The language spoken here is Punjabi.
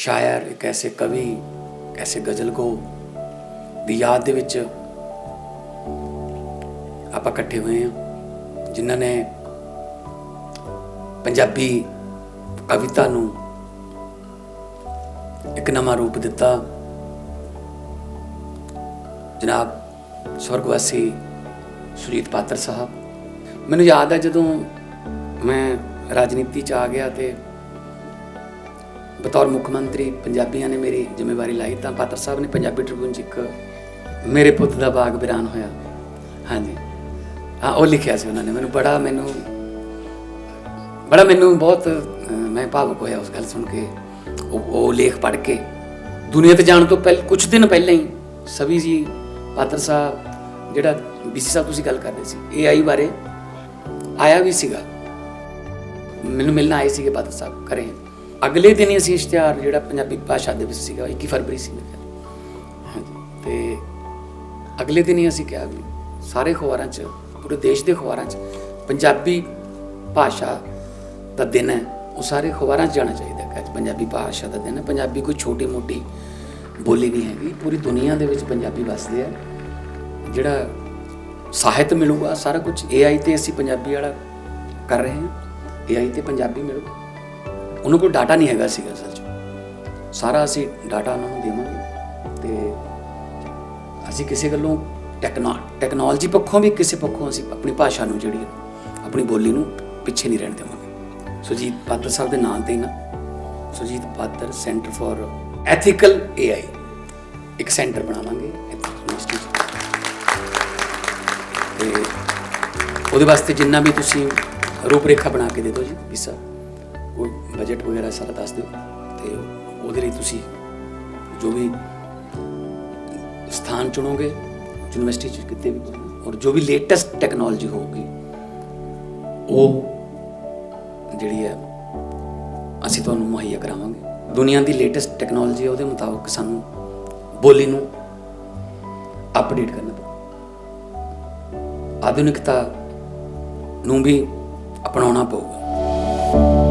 ਸ਼ਾਇਰ ਇੱਕ ਐਸੇ ਕਵੀ ਇੱਕ ਐਸੇ ਗਜ਼ਲਗੋ ਦੀ ਯਾਦ ਦੇ ਵਿੱਚ ਆਪਾਂ ਇਕੱਠੇ ਹੋਏ ਹਾਂ, ਜਿਨ੍ਹਾਂ ਨੇ ਪੰਜਾਬੀ ਕਵਿਤਾ ਨੂੰ ਇੱਕ ਨਵਾਂ ਰੂਪ ਦਿੱਤਾ। ਜਨਾਬ ਸਵਰਗਵਾਸੀ ਸੁਜੀਤ ਪਾਤਰ ਸਾਹਿਬ, ਮੈਨੂੰ ਯਾਦ ਹੈ ਜਦੋਂ ਮੈਂ ਰਾਜਨੀਤੀ ਚ ਆ ਗਿਆ ਤੇ ਬਤੌਰ ਮੁੱਖ ਮੰਤਰੀ ਪੰਜਾਬੀਆਂ ਨੇ ਮੇਰੀ ਜ਼ਿੰਮੇਵਾਰੀ ਲਾਈ ਤਾਂ ਪਾਤਰ ਸਾਹਿਬ ਨੇ ਪੰਜਾਬੀ ਟ੍ਰਿਬਿਊਨ 'ਚ ਇੱਕ ਮੇਰੇ ਪੁੱਤ ਦਾ ਬਾਗ ਬਿਰਾਨ ਹੋਇਆ। ਹਾਂਜੀ। ਹਾਂ, ਉਹ ਲਿਖਿਆ ਸੀ ਉਹਨਾਂ ਨੇ। ਮੈਨੂੰ ਬੜਾ ਮੈਨੂੰ ਬੜਾ ਮੈਨੂੰ ਬਹੁਤ ਮੈਂ ਭਾਵੁਕ ਹੋਇਆ ਉਸ ਗੱਲ ਸੁਣ ਕੇ। ਉਹ ਉਹ ਲੇਖ ਪੜ੍ਹ ਕੇ ਦੁਨੀਆ ਤੇ ਜਾਣ ਤੋਂ ਪਹਿਲ ਕੁਝ ਦਿਨ ਪਹਿਲਾਂ ਹੀ ਸਵੀ ਜੀ, ਪਾਤਰ ਸਾਹਿਬ, ਜਿਹੜਾ ਬੀਸੀ ਸਾਹਿਬ ਤੁਸੀਂ ਗੱਲ ਕਰਦੇ ਸੀ ਏਆਈ ਬਾਰੇ ਆਇਆ ਵੀ ਸੀਗਾ। ਮੈਨੂੰ ਮਿਲਣ ਆਏ ਸੀਗੇ ਪਾਤਰ ਸਾਹਿਬ ਕਰੇ ਅਗਲੇ ਦਿਨ ਹੀ ਅਸੀਂ ਇਸ਼ਤਿਹਾਰ ਜਿਹੜਾ ਪੰਜਾਬੀ ਭਾਸ਼ਾ ਦੇ ਵਿੱਚ ਸੀਗਾ 21 ਫਰਵਰੀ ਸੀ ਮੇਰੇ ਖਿਆਲ। ਹਾਂਜੀ, ਤੇ ਅਗਲੇ ਦਿਨ ਹੀ ਅਸੀਂ ਕਿਹਾ ਵੀ ਸਾਰੇ ਖਬਰਾਂ 'ਚ, ਪੂਰੇ ਦੇਸ਼ ਦੇ ਖਬਰਾਂ 'ਚ ਪੰਜਾਬੀ ਭਾਸ਼ਾ ਦਾ ਦਿਨ ਹੈ, ਉਹ ਸਾਰੇ ਖਬਰਾਂ 'ਚ ਜਾਣਾ ਚਾਹੀਦਾ ਕਿ ਪੰਜਾਬੀ ਭਾਸ਼ਾ ਦਾ ਦਿਨ ਹੈ, ਪੰਜਾਬੀ ਕੋਈ ਛੋਟੀ ਮੋਟੀ ਬੋਲੀ ਨਹੀਂ ਹੈਗੀ, ਪੂਰੀ ਦੁਨੀਆ ਦੇ ਵਿੱਚ ਪੰਜਾਬੀ ਵੱਸਦੇ ਆ। ਜਿਹੜਾ ਸਾਹਿਤ ਮਿਲੂਗਾ, ਸਾਰਾ ਕੁਝ AI ਤੇ ਅਸੀਂ ਪੰਜਾਬੀ ਵਾਲਾ ਕਰ ਰਹੇ ਹਾਂ। AI ਤੇ ਪੰਜਾਬੀ ਮਿਲੂਗਾ। ਉਹਨਾਂ ਕੋਲ ਡਾਟਾ ਨਹੀਂ ਹੈਗਾ ਸੀਗਾ ਅਸਲ 'ਚ। ਸਾਰਾ ਅਸੀਂ ਡਾਟਾ ਉਹਨਾਂ ਨੂੰ ਦੇਵਾਂਗੇ ਤੇ ਅਸੀਂ ਕਿਸੇ ਗੱਲੋਂ ਟੈਕਨੋ, ਟੈਕਨੋਲੋਜੀ ਪੱਖੋਂ ਵੀ ਕਿਸੇ ਪੱਖੋਂ ਅਸੀਂ ਆਪਣੀ ਭਾਸ਼ਾ ਨੂੰ ਜਿਹੜੀ ਆਪਣੀ ਬੋਲੀ ਨੂੰ ਪਿੱਛੇ ਨਹੀਂ ਰਹਿਣ ਦੇਵਾਂਗੇ। ਸੁਜੀਤ ਪਾਤਰ ਸਾਹਿਬ ਦੇ ਨਾਂ ਤੇ ਹੀ ਨਾ Sujit Patar centre for ethical AI ਇੱਕ ਸੈਂਟਰ ਬਣਾਵਾਂਗੇ ਇੱਥੇ ਤੇ। ਉਹਦੇ ਵਾਸਤੇ ਜਿੰਨਾ ਵੀ ਤੁਸੀਂ ਰੂਪਰੇਖਾ ਬਣਾ ਕੇ ਦੇ ਦਿਓ ਜੀ, ਵੀ ਵੀਸਾ ਉਹ ਬਜਟ ਵਗੈਰਾ ਸਾਰਾ ਦੱਸ ਦਿਓ ਤੇ ਉਹਦੇ ਲਈ ਤੁਸੀਂ ਜੋ ਵੀ ਸਥਾਨ ਚੁਣੋਗੇ, ਯੂਨੀਵਰਸਿਟੀ ਚ ਕਿਤੇ ਵੀ, ਔਰ ਜੋ ਵੀ ਲੇਟੈਸਟ ਟੈਕਨੋਲੋਜੀ ਹੋਊਗੀ, ਉਹ ਜਿਹੜੀ ਹੈ, ਅਸੀਂ ਤੁਹਾਨੂੰ ਮੁਹੱਈਆ ਕਰਾਵਾਂਗੇ। ਦੁਨੀਆ ਦੀ ਲੇਟੈਸਟ ਟੈਕਨੋਲੋਜੀ ਉਹਦੇ ਮੁਤਾਬਕ ਸਾਨੂੰ ਬੋਲੀ ਨੂੰ ਅਪਡੇਟ ਕਰਨਾ ਪਊ। ਆਧੁਨਿਕਤਾ ਨੂੰ ਵੀ ਅਪਣਾਉਣਾ ਪਊਗਾ।